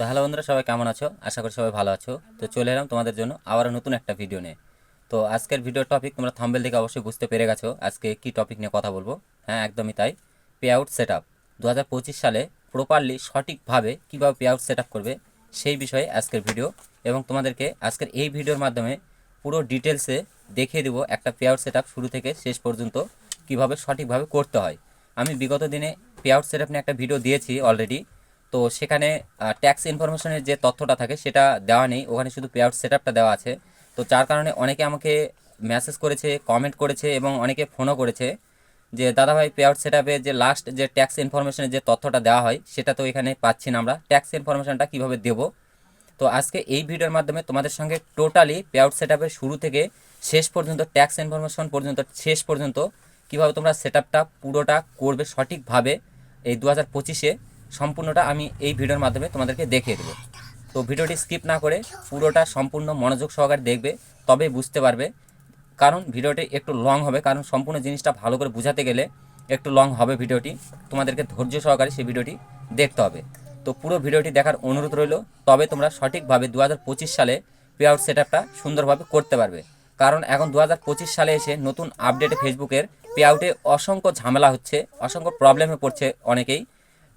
তো হ্যালো বন্ধুরা, সবাই কেমন আছো? আশা করি সবাই ভালো আছো। তো চলে এলাম তোমাদের জন্য আবারও নতুন একটা ভিডিও নিয়ে। তো আজকের ভিডিওর টপিক তোমরা থাম্বেল দেখে অবশ্যই বুঝতে পেরে গেছো আজকে কি টপিক নিয়ে কথা বলব। হ্যাঁ একদমই তাই। পে আউট সেট আপ দু হাজার পঁচিশ সালে প্রপারলি সঠিকভাবে কীভাবে পে আউট সেট আপ করবে সেই বিষয়ে আজকের ভিডিও এবং তোমাদেরকে আজকের এই ভিডিওর মাধ্যমে পুরো ডিটেলসে দেখিয়ে দেবো একটা পে আউট সেট আপ শুরু থেকে শেষ পর্যন্ত কীভাবে সঠিকভাবে করতে হয়। আমি বিগত দিনে পে আউট সেট আপ নিয়ে একটা ভিডিও দিয়েছি অলরেডি তো সেখানে ট্যাক্স ইনফরমেশনের যে তথ্যটা থাকে সেটা দেওয়া নেই। ওখানে শুধু পে আউট সেট দেওয়া আছে। তো যার কারণে অনেকে আমাকে মেসেজ করেছে কমেন্ট করেছে এবং অনেকে ফোনও করেছে যে, দাদাভাই পে আউট সেট যে লাস্ট যে ট্যাক্স ইনফরমেশনের যে তথ্যটা দেওয়া হয়, সেটা তো এখানে পাচ্ছি না আমরা। ট্যাক্স ইনফরমেশনটা কীভাবে দেবো? তো আজকে এই ভিডিওর মাধ্যমে তোমাদের সঙ্গে টোটালি পে আউট সেট শুরু থেকে শেষ পর্যন্ত ট্যাক্স ইনফরমেশন পর্যন্ত, শেষ পর্যন্ত কীভাবে তোমরা সেট পুরোটা করবে সঠিকভাবে এই দু হাজার পঁচিশে সম্পূর্ণটা আমি এই ভিডিওর মাধ্যমে তোমাদেরকে দেখিয়ে দেবো। তো ভিডিওটি স্কিপ না করে পুরোটা সম্পূর্ণ মনোযোগ সহকারে দেখবে, তবে বুঝতে পারবে। কারণ ভিডিওটি একটু লং হবে, কারণ সম্পূর্ণ জিনিসটা ভালো করে বোঝাতে গেলে একটু লং হবে ভিডিওটি। তোমাদেরকে ধৈর্য সহকারে সেই ভিডিওটি দেখতে হবে। তো পুরো ভিডিওটি দেখার অনুরোধ রইল, তবে তোমরা সঠিকভাবে দু হাজার পঁচিশ সালে পে আউট সেট আপটা সুন্দরভাবে করতে পারবে। কারণ এখন দু হাজার পঁচিশ সালে এসে নতুন আপডেটে ফেসবুকের পে আউটে অসংখ্য ঝামেলা হচ্ছে, অসংখ্য প্রবলেমে পড়ছে অনেকেই।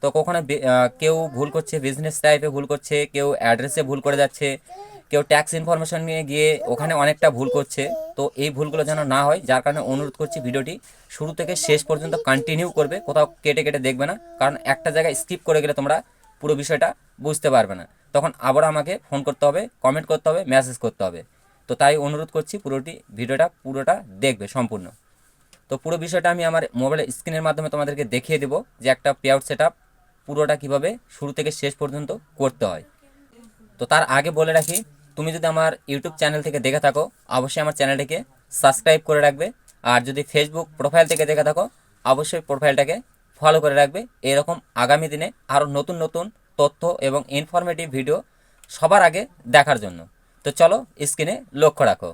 তো কখনো কেউ ভুল করছে বিজনেস টাইপে ভুল করছে, কেউ অ্যাড্রেসে ভুল করে যাচ্ছে, কেউ ট্যাক্স ইনফরমেশন নিয়ে গিয়ে ওখানে অনেকটা ভুল করছে, তো এই ভুলগুলো যেন না হয়, যার কারণে অনুরোধ করছি ভিডিওটি শুরু থেকে শেষ পর্যন্ত কন্টিনিউ করবে, কোথাও কেটে কেটে দেখবে না, কারণ একটা জায়গায় স্কিপ করে গেলে তোমরা পুরো বিষয়টা বুঝতে পারবে না। তখন আবার আমাকে ফোন করতে হবে কমেন্ট করতে হবে মেসেজ করতে হবে। তো তাই অনুরোধ করছি পুরোটি ভিডিওটা পুরোটা দেখবে সম্পূর্ণ। তো পুরো বিষয়টা আমি আমার মোবাইলের স্ক্রিনের মাধ্যমে তোমাদেরকে দেখিয়ে দেবো যে একটা পে আউট সেট পুরোটা কীভাবে শুরু থেকে শেষ পর্যন্ত করতে হয়। তো তার আগে বলে রাখি, তুমি যদি আমার ইউটিউব চ্যানেল থেকে দেখে থাকো, অবশ্যই আমার চ্যানেলটিকে সাবস্ক্রাইব করে রাখবে। আর যদি ফেসবুক প্রোফাইল থেকে দেখে থাকো, অবশ্যই প্রোফাইলটাকে ফলো করে রাখবে। এরকম আগামী দিনে আরও নতুন নতুন তথ্য এবং ইনফরমেটিভ ভিডিও সবার আগে দেখার জন্য। তো চলো স্ক্রিনে লক্ষ্য রাখো।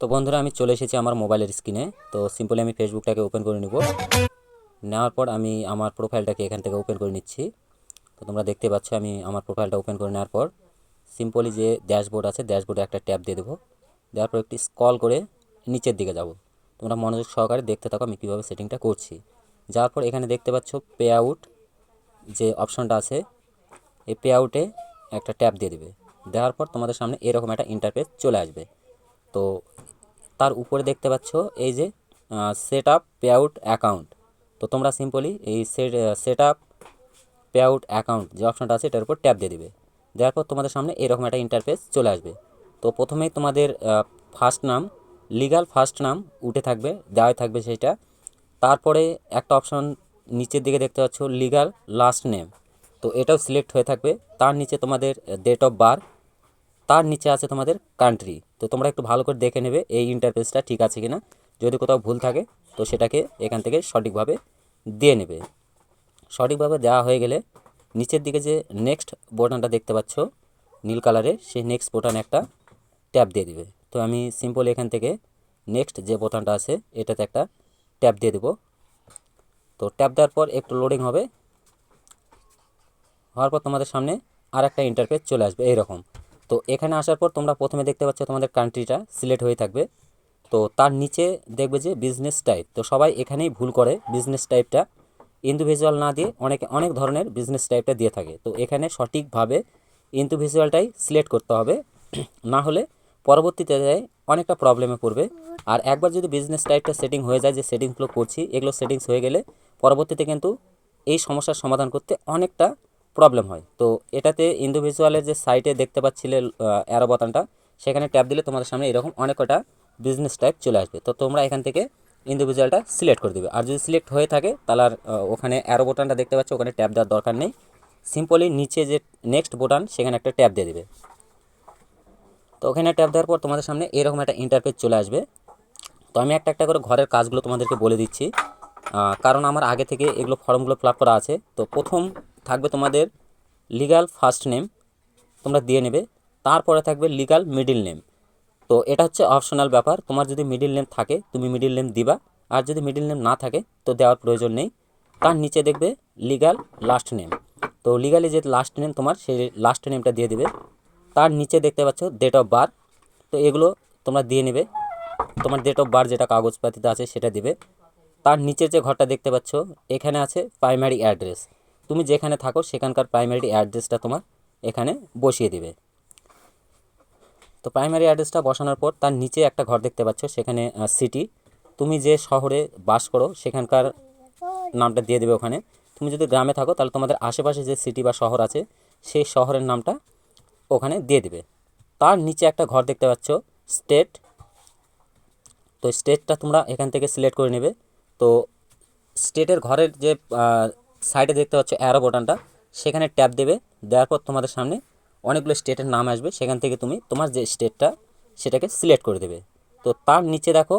তো বন্ধুরা, আমি চলে এসেছি আমার মোবাইলের স্ক্রিনে তো সিম্পলি আমি ফেসবুকটাকে ওপেন করে নেব। নেওয়ার পর আমি আমার প্রোফাইলটাকে এখান থেকে ওপেন করে নিচ্ছি। তো তোমরা দেখতে পাচ্ছ আমি আমার প্রোফাইলটা ওপেন করে নেওয়ার পর সিম্পলি যে ড্যাশবোর্ড আছে ড্যাশবোর্ডে একটা ট্যাপ দিয়ে দেবো। দেওয়ার পর একটি স্কল করে নিচের দিকে যাব। তোমরা মনোযোগ সহকারে দেখতে থাকো আমি কীভাবে সেটিংটা করছি। যাওয়ার পর এখানে দেখতে পাচ্ছ পে আউট যে অপশনটা আছে, এই পে আউটে একটা ট্যাপ দিয়ে দেবে। দেওয়ার পর তোমাদের সামনে এরকম একটা ইন্টারফেস চলে আসবে। তো তার উপরে দেখতে পাচ্ছ এই যে set up pay out account তো তোমরা সিম্পলি এই set set up pay out account যে অপশনটা আছে এটার উপর ট্যাপ দিয়ে দিবে। দেওয়ার পর তোমাদের সামনে এরকম একটা ইন্টারফেস চলে আসবে। তো প্রথমেই তোমাদের ফার্স্ট নাম লিগাল ফার্স্ট নাম উঠে থাকবে, দেওয়াই থাকবে সেটা তারপরে একটা অপশন নিচের দিকে দেখতে পাচ্ছ লিগাল লাস্ট নেম তো এটাও সিলেক্ট হয়ে থাকবে। তার নিচে তোমাদের ডেট অফ বার্থ তার নিচে আছে তোমাদের কান্ট্রি তো তোমরা একটু ভালো করে দেখে নেবে এই ইন্টারফেসটা ঠিক আছে কিনা। যদি কোথাও ভুল থাকে তো সেটাকে এখান থেকে সঠিকভাবে দিয়ে নেবে। সঠিকভাবে দেওয়া হয়ে গেলে নিচের দিকে যে নেক্সট বোটানটা দেখতে পাচ্ছ, নীল কালারের, সেই নেক্সট বোতাম একটা ট্যাপ দিয়ে দিবে। তো আমি সিম্পল এখান থেকে নেক্সট যে বোতামটা আছে, এটাতে একটা ট্যাপ দিয়ে দেবো। তো ট্যাপ দেওয়ার পর একটু লোডিং হবে। হওয়ার পর তোমাদের সামনে আর একটা ইন্টারফেস চলে আসবে, এইরকম। তো এখানে আসার পর তোমরা প্রথমে দেখতে পাচ্ছ তোমাদের কান্ট্রিটা সিলেক্ট হয়ে থাকবে। তো তার নিচে দেখবে যে বিজনেস টাইপ তো সবাই এখানেই ভুল করে বিজনেস টাইপটা ইন্ডিভিজুয়াল না দিয়ে অনেকে, অনেক ধরনের বিজনেস টাইপটা দিয়ে থাকে। তো এখানে সঠিকভাবে ইন্ডিভিজুয়ালটাই সিলেক্ট করতে হবে। না হলে পরবর্তীতে যায় অনেকটা প্রবলেমে পড়বে। আর একবার যদি বিজনেস টাইপটা সেটিং হয়ে যায়, যে সেটিংসগুলো করছি, এগুলো সেটিংস হয়ে গেলে পরবর্তীতে কিন্তু এই সমস্যার সমাধান করতে অনেকটা প্রবলেম হয়। তো এটাতে ইন্ডিভিজুয়ালের যে সাইটে দেখতে পাচ্ছিলে অ্যারো বাটনটা সেখানে ট্যাপ দিলে তোমাদের সামনে এরকম অনেক কটা বিজনেস টাইপ চলে আসবে। তো তোমরা এখান থেকে ইন্ডিভিজুয়ালটা সিলেক্ট করে দেবে। আর যদি সিলেক্ট হয়ে থাকে, তাহলে আর ওখানে অ্যারো বোটানটা দেখতে পাচ্ছ, ওখানে ট্যাপ দেওয়ার দরকার নেই। সিম্পলি নিচে যে নেক্সট বোটান সেখানে একটা ট্যাপ দিয়ে দেবে। তো ওখানে ট্যাপ দেওয়ার পর তোমাদের সামনে এরকম একটা ইন্টারফেস চলে আসবে। তো আমি একটা একটা করে ঘরের কাজগুলো তোমাদেরকে বলে দিচ্ছি। কারণ আমার আগে থেকে এগুলো ফর্মগুলো ফিল করা আছে। তো প্রথম থাকবে তোমাদের লিগাল ফার্স্ট নেম তোমরা দিয়ে নেবে। তারপরে থাকবে লিগাল মিডিল নেম তো এটা হচ্ছে অপশনাল ব্যাপার। তোমার যদি মিডিল নেম থাকে, তুমি মিডিল নেম দিবা। আর যদি মিডিল নেম না থাকে, তো দেওয়ার প্রয়োজন নেই। তার নিচে দেখবে লিগাল লাস্ট নেম তো লিগালি যে লাস্ট নেম তোমার, সেই লাস্ট নেমটা দিয়ে দিবে। তার নিচে দেখতে পাচ্ছ ডেট অফ বার্থ তো এগুলো তোমরা দিয়ে নেবে। তোমার ডেট অফ বার্থ যেটা কাগজপাতিতে আছে, সেটা দিবে। তার নিচের যে ঘরটা দেখতে পাচ্ছ, এখানে আছে প্রাইমারি অ্যাড্রেস তুমি যেখানে থাকো, সেখানকার প্রাইমারি অ্যাড্রেসটা তোমার এখানে বসিয়ে দিবে। তো প্রাইমারি অ্যাড্রেসটা বসানোর পর তার নিচে একটা ঘর দেখতে পাচ্ছ, সেখানে সিটি তুমি যে শহরে বাস করো, সেখানকার নামটা দিয়ে দেবে ওখানে। তুমি যদি গ্রামে থাকো, তাহলে তোমাদের আশেপাশে যে সিটি বা শহর আছে, সেই শহরের নামটা ওখানে দিয়ে দেবে। তার নিচে একটা ঘর দেখতে পাচ্ছ স্টেট তো স্টেটটা তোমরা এখান থেকে সিলেক্ট করে নেবে। তো স্টেটের ঘরের যে সাইডে দেখতে পাচ্ছ অ্যারো বোটানটা সেখানে ট্যাপ দেবে। দেওয়ার পর তোমাদের সামনে অনেকগুলো স্টেটের নাম আসবে, সেখান থেকে তুমি তোমার যে স্টেটটা সেটাকে সিলেক্ট করে দেবে। তো তার নিচে দেখো,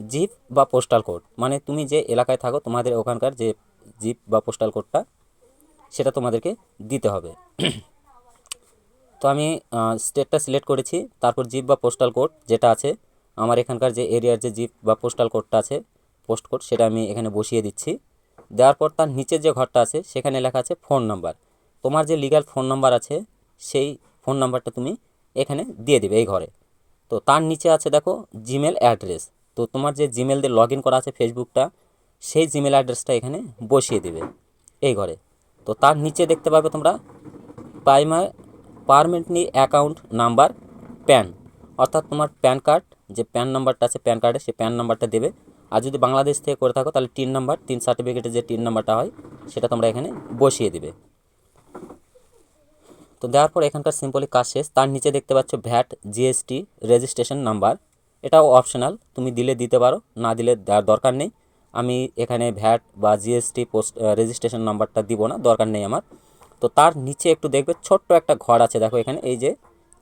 জিপ বা পোস্টাল কোড। মানে তুমি যে এলাকায় থাকো, তোমাদের ওখানকার যে জিপ বা পোস্টাল কোডটা, সেটা তোমাদেরকে দিতে হবে। তো আমি স্টেটটা সিলেক্ট করেছি। তারপর জিপ বা পোস্টাল কোড যেটা আছে, আমার এখানকার যে এরিয়ার যে জিপ বা পোস্টাল কোডটা আছে, পোস্ট কোড, সেটা আমি এখানে বসিয়ে দিচ্ছি। দেওয়ার পর তার নিচের যে ঘরটা আছে, সেখানে লেখা আছে ফোন নাম্বার। তোমার যে লিগ্যাল ফোন নাম্বার আছে সেই ফোন নাম্বারটা তুমি এখানে দিয়ে দিবে এই ঘরে। তো তার নিচে আছে দেখো জিমেল অ্যাড্রেস তো তোমার যে জিমেল দিয়ে লগ ইন করা আছে ফেসবুকটা সেই জিমেল অ্যাড্রেসটা এখানে বসিয়ে দিবে এই ঘরে। তো তার নিচে দেখতে পাবে তোমরা primer permanently account number PAN অর্থাৎ তোমার প্যান কার্ড যে প্যান নাম্বারটা আছে প্যান কার্ডে সেই প্যান নাম্বারটা দেবে। আর যদি বাংলাদেশ থেকে করে থাকো, তাহলে টিন নাম্বার তিন সার্টিফিকেটের যে টিন নাম্বারটা হয়, সেটা তোমরা এখানে বসিয়ে দিবে। তো দেওয়ার পর এখানকার সিম্পলি কাজ শেষ। তার নিচে দেখতে পাচ্ছ ভ্যাট জিএসটি রেজিস্ট্রেশন নাম্বার এটাও অপশনাল তুমি দিলে দিতে পারো, না দিলে দেওয়ার দরকার নেই। আমি এখানে ভ্যাট বা জিএসটি পোস্ট রেজিস্ট্রেশন নাম্বারটা দিব না, দরকার নেই আমার। তো তার নিচে একটু দেখবে, ছোট্ট একটা ঘর আছে, দেখো এখানে, এই যে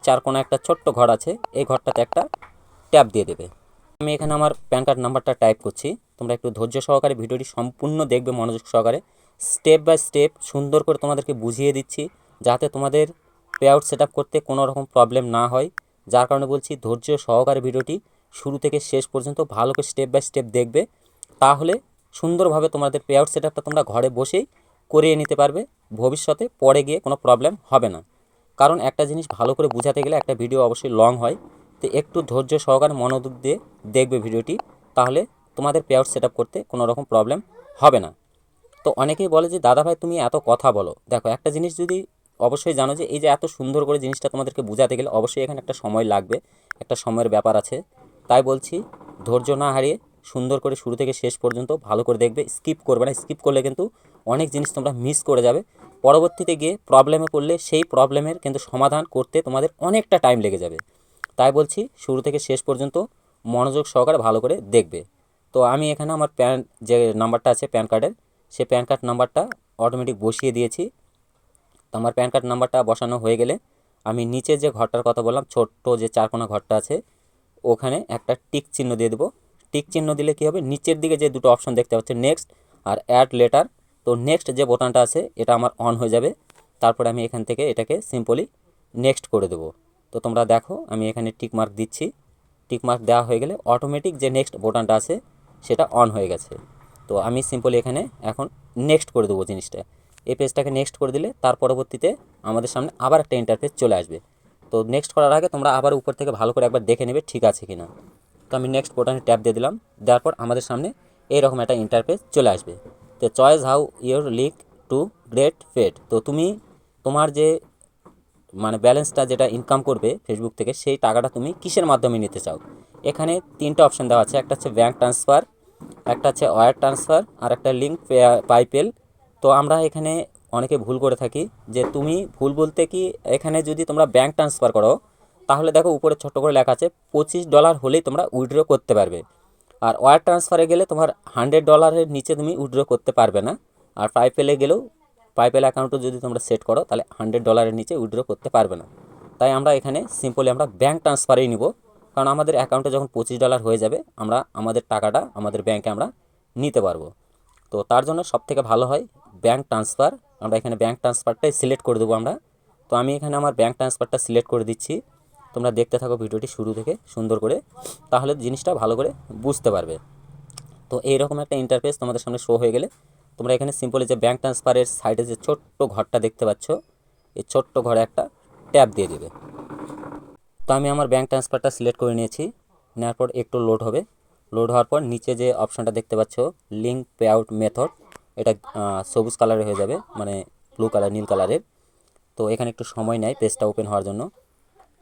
চার কোণা একটা ছোট্ট ঘর আছে, এই ঘরটাতে একটা ট্যাপ দিয়ে দেবে। আমি এখানে আমার প্যান কার্ড নাম্বারটা টাইপ করছি, তোমরা একটু ধৈর্য সহকারে ভিডিওটি সম্পূর্ণ দেখবে, মনোযোগ সহকারে। স্টেপ বাই স্টেপ সুন্দর করে তোমাদেরকে বুঝিয়ে দিচ্ছি যাতে তোমাদের পে আউট সেট করতে কোনো রকম প্রবলেম না হয়। যার কারণে বলছি ধৈর্য সহকারে ভিডিওটি শুরু থেকে শেষ পর্যন্ত ভালো করে স্টেপ বাই স্টেপ দেখবে। তাহলে সুন্দরভাবে তোমাদের পে আউট সেট তোমরা ঘরে বসেই করিয়ে নিতে পারবে। ভবিষ্যতে পরে গিয়ে কোনো প্রবলেম হবে না। কারণ একটা জিনিস ভালো করে বোঝাতে গেলে একটা ভিডিও অবশ্যই লং হয়। তো একটু ধৈর্য সহকারে মনোযোগ দিয়ে দেখবে ভিডিওটি। তাহলে তোমাদের পে আউট সেট করতে কোনো রকম প্রবলেম হবে না। তো অনেকেই বলে যে, দাদা ভাই, তুমি এত কথা বলো। দেখো, একটা জিনিস যদি অবশ্যই জানো যে এই যে এত সুন্দর করে জিনিসটা তোমাদেরকে বোঝাতে গেলে অবশ্যই এখানে একটা সময় লাগবে, একটা সময়ের ব্যাপার আছে। তাই বলছি, ধৈর্য না হারিয়ে সুন্দর করে শুরু থেকে শেষ পর্যন্ত ভালো করে দেখবে স্কিপ করবে না। স্কিপ করলে কিন্তু অনেক জিনিস তোমরা মিস করে যাবে। পরবর্তীতে গিয়ে প্রবলেমে পড়লে সেই প্রবলেমের কিন্তু সমাধান করতে তোমাদের অনেকটা টাইম লেগে যাবে। তাই বলছি, শুরু থেকে শেষ পর্যন্ত মনোযোগ সহকারে ভালো করে দেখবে। তো আমি এখানে আমার প্যান, যে নাম্বারটা আছে প্যান কার্ডের সেই প্যান কার্ড নাম্বারটা অটোমেটিক বসিয়ে দিয়েছি। তো আমার প্যান কার্ড নাম্বারটা বসানো হয়ে গেলে আমি নিচে যে ঘরটার কথা বললাম, ছোট্ট যে চারকোনা ঘরটা আছে, ওখানে একটা টিক চিহ্ন দিয়ে দেবো। টিক চিহ্ন দিলে কী হবে? নিচের দিকে যে দুটো অপশন দেখতে পাচ্ছে নেক্সট আর অ্যাড লেটার। তো নেক্সট যে বোতামটা আছে, এটা আমার অন হয়ে যাবে। তারপরে আমি এখান থেকে এটাকে সিম্পলি নেক্সট করে দেবো। তো তোমরা দেখো, আমি এখানে টিক মার্ক দিচ্ছি। টিক মার্ক দেওয়া হয়ে গেলে অটোমেটিক যে নেক্সট বোতামটা আছে, সেটা অন হয়ে গেছে। তো আমি সিম্পলি এখানে এখন নেক্সট করে দেবো জিনিসটা। এই পেজটাকে নেক্সট করে দিলে তার পরবর্তীতে আমাদের সামনে আবার একটা ইন্টারফেস চলে আসবে। তো নেক্সট করার আগে তোমরা আবার উপর থেকে ভালো করে একবার দেখে নেবে ঠিক আছে কি না তো আমি নেক্সট বোটানে ট্যাপ দিয়ে দিলাম, দেওয়ার পর আমাদের সামনে এইরকম একটা ইন্টারফেস চলে আসবে। তো choice how your like to great fed তো তুমি তোমার যে মানে ব্যালেন্সটা যেটা ইনকাম করবে ফেসবুক থেকে সেই টাকাটা তুমি কিসের মাধ্যমে নিতে চাও? এখানে তিনটা অপশান দেওয়া আছে, একটা হচ্ছে ব্যাঙ্ক ট্রান্সফার একটা হচ্ছে ওয়ার ট্রান্সফার আর একটা লিঙ্ক পাইপেল তো আমরা এখানে অনেকে ভুল করে থাকি যে তুমি ভুল বলতে কি এখানে যদি তোমরা ব্যাঙ্ক ট্রান্সফার করো, তাহলে দেখো উপরে ছোট্ট করে লেখা আছে পঁচিশ ডলার হলেই তোমরা উইথড্র করতে পারবে। আর ওয়ার ট্রান্সফারে গেলে তোমার হান্ড্রেড ডলারের নিচে তুমি উইথড্র করতে পারবে না। আর পাইপেলে গেলেও পাইপেল অ্যাকাউন্টও যদি তোমরা সেট করো, তাহলে হান্ড্রেড ডলারের নিচে উইথড্র করতে পারবে না। তাই আমরা এখানে সিম্পলি আমরা ব্যাঙ্ক ট্রান্সফারেই নিব। কারণ আমাদের অ্যাকাউন্টে যখন পঁচিশ ডলার হয়ে যাবে, আমরা আমাদের টাকাটা আমাদের ব্যাংকে আমরা নিতে পারব। তো তার জন্য সবথেকে ভালো হয় ব্যাঙ্ক ট্রান্সফার আমরা এখানে ব্যাঙ্ক ট্রান্সফারটাই সিলেক্ট করে দেবো আমরা। তো আমি এখানে আমার ব্যাঙ্ক ট্রান্সফারটা সিলেক্ট করে দিচ্ছি। তোমরা দেখতে থাকো ভিডিওটি শুরু থেকে সুন্দর করে, তাহলে জিনিসটা ভালো করে বুঝতে পারবে। তো এইরকম একটা ইন্টারফেস তোমাদের সামনে শো হয়ে গেলে, তোমরা এখানে সিম্পলি যে ব্যাঙ্ক ট্রান্সফারের সাইডে যে ছোট্ট ঘরটা দেখতে পাচ্ছ, এই ছোট্ট ঘরে একটা ট্যাপ দিয়ে দেবে। তো আমি আমার ব্যাঙ্ক ট্রান্সফারটা সিলেক্ট করে নিয়েছি, নেওয়ার পর একটু লোড হবে। লোড হওয়ার পর নিচে যে অপশানটা দেখতে পাচ্ছ লিঙ্ক পে আউট মেথড এটা সবুজ কালারের হয়ে যাবে মানে ব্লু কালার নীল কালারের তো এখানে একটু সময় নেয় পেজটা ওপেন হওয়ার জন্য।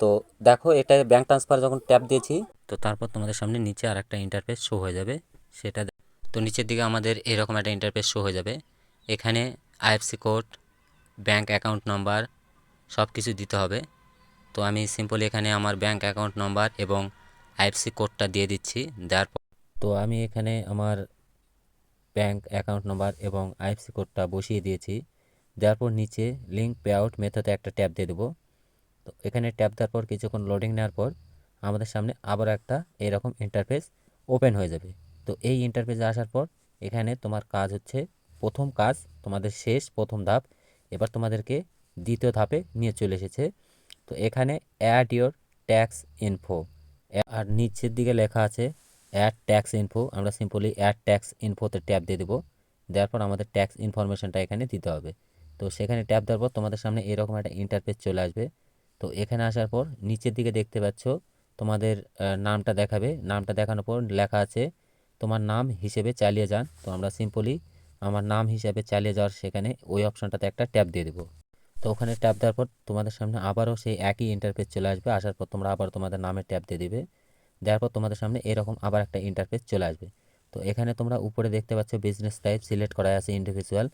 তো দেখো, এটা ব্যাঙ্ক ট্রান্সফার যখন ট্যাপ দিয়েছি, তো তারপর তোমাদের সামনে নিচে আর একটা ইন্টারফেস শো হয়ে যাবে। সেটা তো নিচের দিকে আমাদের এরকম একটা ইন্টারফেস শো হয়ে যাবে। এখানে IFC code bank account number সব কিছু দিতে হবে। তো আমি সিম্পলি এখানে আমার ব্যাঙ্ক অ্যাকাউন্ট নাম্বার এবং আইএফসি কোডটা দিয়ে দিচ্ছি, দেওয়ার তো আমি এখানে আমার ব্যাঙ্ক অ্যাকাউন্ট নাম্বার এবং আইএফসি কোডটা বসিয়ে দিয়েছি। দেওয়ার পর নিচে লিঙ্ক পে আউট মেথডে একটা ট্যাপ দিয়ে দেবো। তো এখানে ট্যাপ দেওয়ার পর কিছুক্ষণ লোডিং নেওয়ার পর আমাদের সামনে আবার একটা এরকম ইন্টারফেস ওপেন হয়ে যাবে। তো এই ইন্টারফেসে আসার পর এখানে তোমার কাজ হচ্ছে প্রথম কাজ, তোমাদের শেষ প্রথম ধাপ, এবার তোমাদেরকে দ্বিতীয় ধাপে নিয়ে চলে এসেছে। তো এখানে অ্যাড ইয়োর ট্যাক্স ইনফো আর নিচের দিকে লেখা আছে অ্যাড ট্যাক্স ইনফো আমরা সিম্পলি অ্যাড ট্যাক্স ইনফোতে ট্যাপ দিয়ে দেবো। দেওয়ার পর আমাদের ট্যাক্স ইনফরমেশনটা এখানে দিতে হবে। তো সেখানে ট্যাপ দেওয়ার পর তোমাদের সামনে এরকম একটা ইন্টারফেস চলে আসবে। তো এখানে আসার পর নিচের দিকে দেখতে পাচ্ছ, তোমাদের নামটা দেখাবে। নামটা দেখানোর পর লেখা আছে, তোমার নাম হিসেবে চালিয়ে যান। তো আমরা সিম্পলি আমার নাম হিসেবে চালিয়ে যাওয়ার সেখানে ওই অপশনটাতে একটা ট্যাপ দিয়ে দেবো। তো ওখানে ট্যাপ দেওয়ার পর তোমাদের সামনে আবারও সেই একই ইন্টারফেস চলে আসবে। আসার পর তোমরা আবার তোমাদের নামের ট্যাপ দিয়ে দিবে। দেওয়ার পর তোমাদের সামনে এরকম আবার একটা ইন্টারফেস চলে আসবে। তো এখানে তোমরা উপরে দেখতে পাচ্ছ বিজনেস টাইপ সিলেক্ট করা আছে ইন্ডিভিজুয়াল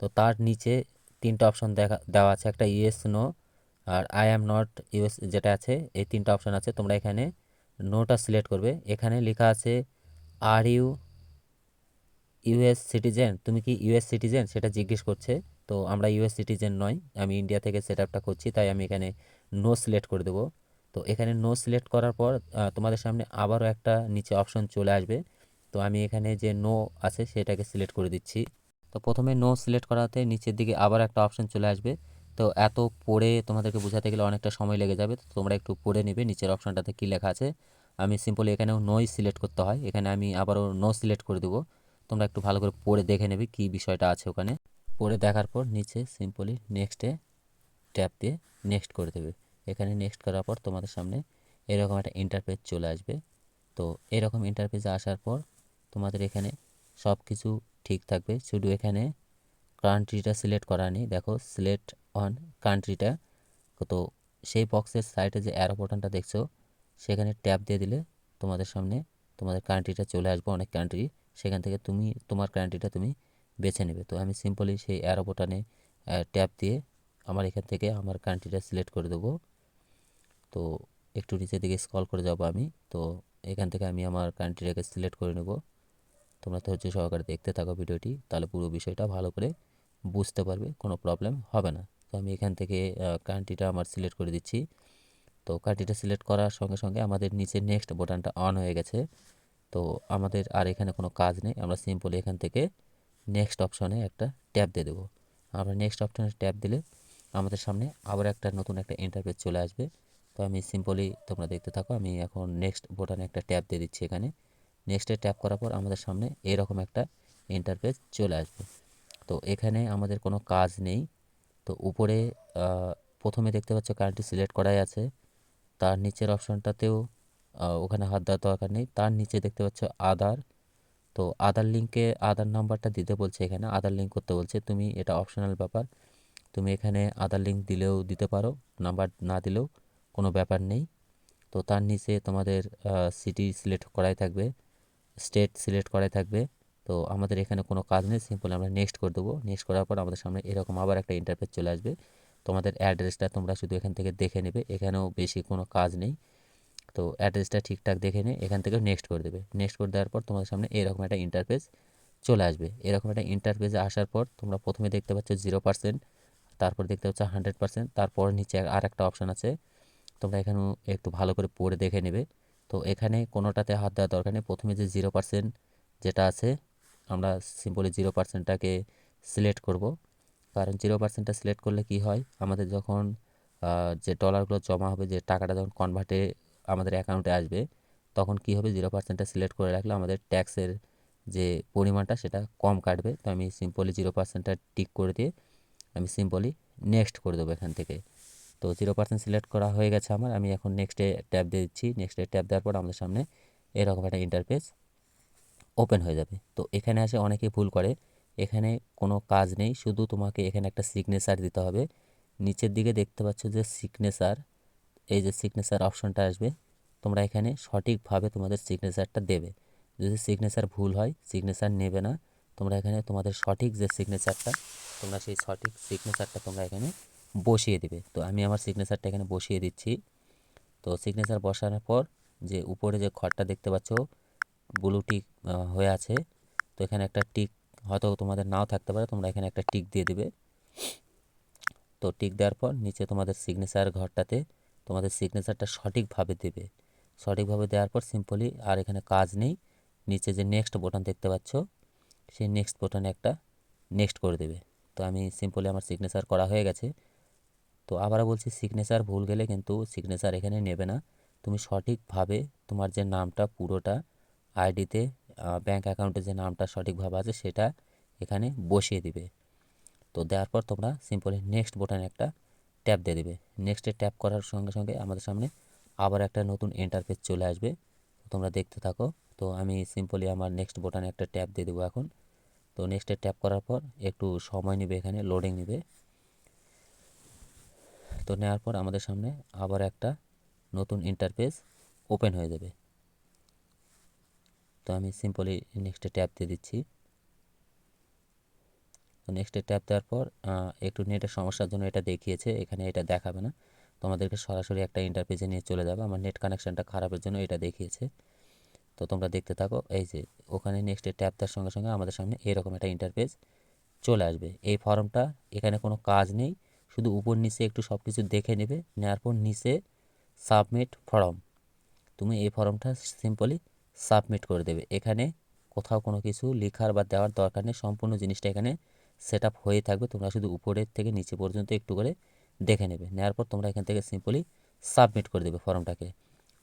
তো তার নিচে তিনটা অপশন দেখা, দেওয়া আছে, একটা ইয়েস নো আর আই অ্যাম নট ইউএস যেটা আছে, এই তিনটা অপশন আছে। তোমরা এখানে নোটা সিলেক্ট করবে। এখানে লেখা আছে আর ইউ ইউএস সিটিজেন তুমি কি ইউএস সিটিজেন সেটা জিজ্ঞেস করছে। তো আমরা ইউএস সিটিজেন নয়, আমি ইন্ডিয়া থেকে সেট করছি, তাই আমি এখানে নো সিলেক্ট করে দেবো। তো এখানে নো সিলেক্ট করার পর তোমাদের সামনে আবারও একটা নিচে অপশন চলে আসবে। তো আমি এখানে যে নো আছে সেটাকে সিলেক্ট করে দিচ্ছি। তো প্রথমে নো সিলেক্ট করাতে নিচের দিকে আবার একটা অপশন চলে আসবে। তো এত পড়ে তোমাদেরকে বোঝাতে গেলে অনেকটা সময় লেগে যাবে। তো তোমরা একটু পড়ে নেবে নিচের অপশনটাতে কী লেখা আছে। আমি সিম্পলি এখানেও নোই সিলেক্ট করতে হয়। এখানে আমি আবারও নো সিলেক্ট করে দেবো। তোমরা একটু ভালো করে পড়ে দেখে নেবে কী বিষয়টা আছে ওখানে। পড়ে দেখার পর নিচে সিম্পলি নেক্সটে ট্যাপ দিয়ে নেক্সট করে দেবে। এখানে নেক্সট করার পর তোমাদের সামনে এরকম একটা ইন্টারফেস চলে আসবে। তো এরকম ইন্টারফেসে আসার পর তোমাদের এখানে সব কিছু ঠিক থাকবে। শুধু এখানে কান্ট্রিটা সিলেক্ট করা নেই। দেখো সিলেক্ট অন কান্ট্রিটা তো সেই বক্সের সাইডে যে অ্যারো বাটনটা দেখছ, সেখানে ট্যাপ দিয়ে দিলে তোমাদের সামনে তোমাদের কান্ট্রিটা চলে আসবে, অনেক কান্ট্রি সেখান থেকে তুমি, তোমার কান্ট্রিটা তুমি বেছে নেবে। তো আমি সিম্পলি সেই অ্যারো বাটনে ট্যাপ দিয়ে আমার এখান থেকে আমার কান্ট্রিটা সিলেক্ট করে দেবো। তো একটু নিচের দিকে স্কল করে যাব আমি। তো এখান থেকে আমি আমার কান্ট্রিটাকে সিলেক্ট করে নেব। তোমরা তো হচ্ছে সহকারে দেখতে থাকো ভিডিওটি, তাহলে পুরো বিষয়টা ভালো করে বুঝতে পারবে, কোনো প্রবলেম হবে না। তো আমি এখান থেকে কান্ট্রিটা আমার সিলেক্ট করে দিচ্ছি। তো কান্ট্রিটা সিলেক্ট করার সঙ্গে সঙ্গে আমাদের নিচে নেক্সট বোটানটা অন হয়ে গেছে। তো আমাদের আর এখানে কোনো কাজ নেই। আমরা সিম্পলি এখান থেকে নেক্সট অপশনে একটা ট্যাপ দিয়ে দেবো। আমরা নেক্সট অপশনে ট্যাপ দিলে আমাদের সামনে আবার একটা নতুন একটা ইন্টারফেস চলে আসবে। তো আমি সিম্পলি তোমরা দেখতে থাকো, আমি এখন নেক্সট বোতামে একটা ট্যাপ দিয়ে দিচ্ছি এখানে। নেক্সটে ট্যাপ করার পর আমাদের সামনে এরকম একটা ইন্টারফেস চলে আসবে। তো এখানে আমাদের কোনো কাজ নেই। তো উপরে প্রথমে দেখতে পাচ্ছ কারেন্টটি সিলেক্ট করাই আছে। তার নিচের অপশনটাতেও ওখানে হাত দেওয়ার দরকার নেই। তার নিচে দেখতে পাচ্ছ আধার তো আধার লিঙ্কে আধার নাম্বারটা দিতে বলছে এখানে। আধার লিঙ্ক করতে বলছে, তুমি এটা অপশনাল ব্যাপার। তুমি এখানে আধার লিঙ্ক দিলেও দিতে পারো নাম্বার না দিলেও। কোনো ব্যাপার নেই। তো তার নিচে তোমাদের সিটি সিলেক্ট করাই থাকবে স্টেট সিলেক্ট করাই থাকবে। তো আমাদের এখানে কোনো কাজ নেই সিম্পল আমরা নেক্সট করে দেবো। নেক্সট করার পর আমাদের সামনে এরকম আবার একটা ইন্টারফেস চলে আসবে। তোমাদের অ্যাড্রেসটা তোমরা শুধু এখান থেকে দেখে নেবে, এখানেও বেশি কোনো কাজ নেই। তো অ্যাড্রেসটা ঠিকঠাক দেখে নিয়ে এখান থেকে নেক্সট করে দেবে। নেক্সট করে দেওয়ার পর তোমাদের সামনে এরকম একটা ইন্টারফেস চলে আসবে। এরকম একটা ইন্টারফেসে আসার পর তোমরা প্রথমে দেখতে পাচ্ছ জিরো পার্সেন্ট তারপর দেখতে পাচ্ছ হান্ড্রেড পার্সেন্ট তারপর নিচে আর একটা অপশান আছে তোমরা এখানেও একটু ভালো করে পড়ে দেখে নেবে। তো এখানে কোনোটাতে হাত দেওয়ার দরকার নেই। প্রথমে যে জিরো পার্সেন্ট যেটা আছে, আমরা সিম্পলি জিরো পার্সেন্টটাকে সিলেক্ট করব। কারণ জিরো পার্সেন্টটা সিলেক্ট করলে কি হয়? আমাদের যখন যে ডলারগুলো জমা হবে, যে টাকাটা যখন কনভার্টে আমাদের অ্যাকাউন্টে আসবে, তখন কি হবে? জিরো পার্সেন্টটা সিলেক্ট করে রাখলে আমাদের ট্যাক্সের যে পরিমাণটা, সেটা কম কাটবে। তো আমি সিম্পলি জিরো পার্সেন্টটা টিক করে দিয়ে আমি সিম্পলি নেক্সট করে দেবো এখান থেকে। তো জিরো পার্সেন্ট সিলেক্ট করা হয়ে গেছে আমার। আমি এখন নেক্সটে ট্যাব দিয়ে দিচ্ছি। নেক্সটে ট্যাব দেওয়ার পর আমাদের সামনে এরকম একটা ইন্টারফেস ওপেন হয়ে যাবে। তো এখানে আসে অনেকে ভুল করে। এখানে কোনো কাজ নেই। শুধু তোমাকে এখানে একটা সিগনেচার দিতে হবে। নিচের দিকে দেখতে পাচ্ছ যে সিগনেচার এই যে সিগনেচার অপশনটা আসবে। তোমরা এখানে সঠিকভাবে তোমাদের সিগনেচারটা দেবে। যদি সিগনেচার ভুল হয় সিগনেচার নেবে না, তোমরা এখানে তোমাদের সঠিক যে সিগনেচারটা তোমরা সেই সঠিক সিগনেচারটা তোমরা এখানে বসিয়ে দেবে। তো আমি আমার সিগনেচারটা এখানে বসিয়ে দিচ্ছি। তো সিগনেচার বসানোর পর যে উপরে যে ঘরটা দেখতে পাচ্ছ ব্লু টিক হয়ে আছে, তো এখানে একটা টিক হয়তো তোমাদের নাও থাকতে পারে, তোমরা এখানে একটা টিক দিয়ে দেবে। তো টিক দেওয়ার পর নিচে তোমাদের সিগনেচার ঘরটাতে তোমাদের সিগনেচারটা সঠিকভাবে দেবে। সঠিকভাবে দেওয়ার পর সিম্পলি আর এখানে কাজ নেই। নিচে যে নেক্সট বোতাম দেখতে পাচ্ছ, সেই নেক্সট বোতামে একটা নেক্সট করে দেবে। তো আমি সিম্পলি আমার সিগনেচার করা হয়ে গেছে। তো আবারও বলছি সিগনেচার ভুল গেলে কিন্তু সিগনেচার এখানে নেবে না। তুমি সঠিকভাবে তোমার যে নামটা, পুরোটা আইডিতে ব্যাঙ্ক অ্যাকাউন্টে যে নামটা সঠিকভাবে আছে সেটা এখানে বসিয়ে দিবে। তো দেওয়ার পর তোমরা সিম্পলি নেক্সট বোটানে একটা ট্যাপ দিয়ে দেবে। নেক্সটে ট্যাপ করার সঙ্গে সঙ্গে আমাদের সামনে আবার একটা নতুন ইন্টারফেস চলে আসবে। তোমরা দেখতে থাকো। তো আমি সিম্পলি আমার নেক্সট বোটানে একটা ট্যাপ দিয়ে দেবো এখন। তো নেক্সটে ট্যাপ করার পর একটু সময় নেবে এখানে লোডিং নেবে। তো নেওয়ার পর আমাদের সামনে আবার একটা নতুন ইন্টারফেস ওপেন হয়ে যাবে। তো আমি সিম্পলি নেক্সটে ট্যাপ দিয়ে দিচ্ছি। তো নেক্সটে ট্যাপ দেওয়ার পর একটু নেটের সমস্যার জন্য এটা দেখিয়েছে, এখানে এটা দেখাবে না। তোমাদেরকে সরাসরি একটা ইন্টারফেসে নিয়ে চলে যাবে। আমার নেট কানেকশানটা খারাপের জন্য এটা দেখিয়েছে। তো তোমরা দেখতে থাকো, এই যে ওখানে নেক্সটে ট্যাপ দেওয়ার সঙ্গে সঙ্গে আমাদের সামনে এরকম একটা ইন্টারফেস চলে আসবে। এই ফর্মটা এখানে কোনো কাজ নেই। শুধু উপর নিচে একটু সব কিছু দেখে নেবে নেওয়ার পর নিচে সাবমিট ফর্ম তুমি এই ফর্মটা সিম্পলি সাবমিট করে দেবে। এখানে কোথাও কোনো কিছু লেখার বা দেওয়ার দরকার নেই, সম্পূর্ণ জিনিসটা এখানে সেট আপ হয়ে থাকবে। তোমরা শুধু উপরের থেকে নিচে পর্যন্ত একটু করে দেখে নেবে। নেওয়ার পর তোমরা এখান থেকে সিম্পলি সাবমিট করে দেবে ফর্মটাকে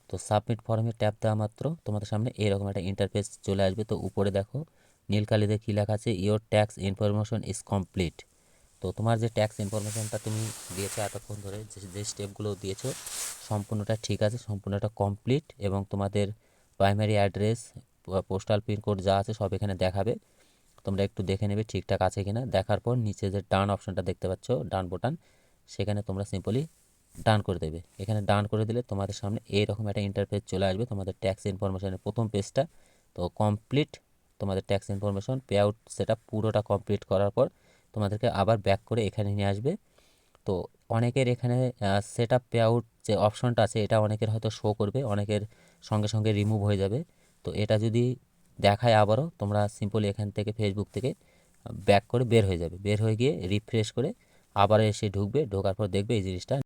তো সাবমিট ফর্মে ট্যাপ দেওয়া মাত্র তোমাদের সামনে এরকম একটা ইন্টারফেস চলে আসবে। তো উপরে দেখো নীল কালিতে কী লেখা আছে your tax information is complete তো তোমার যে ট্যাক্স ইনফরমেশনটা তুমি দিয়েছ এতক্ষণ ধরে, যে যে স্টেপগুলো দিয়েছ, সম্পূর্ণটা ঠিক আছে, সম্পূর্ণটা কমপ্লিট এবং তোমাদের প্রাইমারি অ্যাড্রেস পোস্টাল পিনকোড যা আছে সব এখানে দেখাবে। তোমরা একটু দেখে নেবে ঠিকঠাক আছে কিনা। দেখার পর নিচে যে ডান অপশনটা দেখতে পাচ্ছ ডান বোটান সেখানে তোমরা সিম্পলি ডান করে দেবে। এখানে ডান করে দিলে তোমাদের সামনে এইরকম একটা ইন্টারফেস চলে আসবে, তোমাদের ট্যাক্স ইনফরমেশনের প্রথম পেজটা তো কমপ্লিট তোমাদের ট্যাক্স ইনফরমেশন পে আউট সেটা পুরোটা কমপ্লিট করার পর তোমাদেরকে আবার ব্যাক করে এখানে নিয়ে আসবে। তো অনেকের এখানে সেট আপ পে আউট যে অপশনটা আছে, এটা অনেকের হয়তো শো করবে, অনেকের সঙ্গে সঙ্গে রিমুভ হয়ে যাবে। তো এটা যদি দেখায় আবারও, তোমরা সিম্পলি এখান থেকে ফেসবুক থেকে ব্যাক করে বের হয়ে যাবে। বের হয়ে গিয়ে রিফ্রেশ করে আবার এসে ঢুকবে, ঢোকার পর দেখবে এই জিনিসটা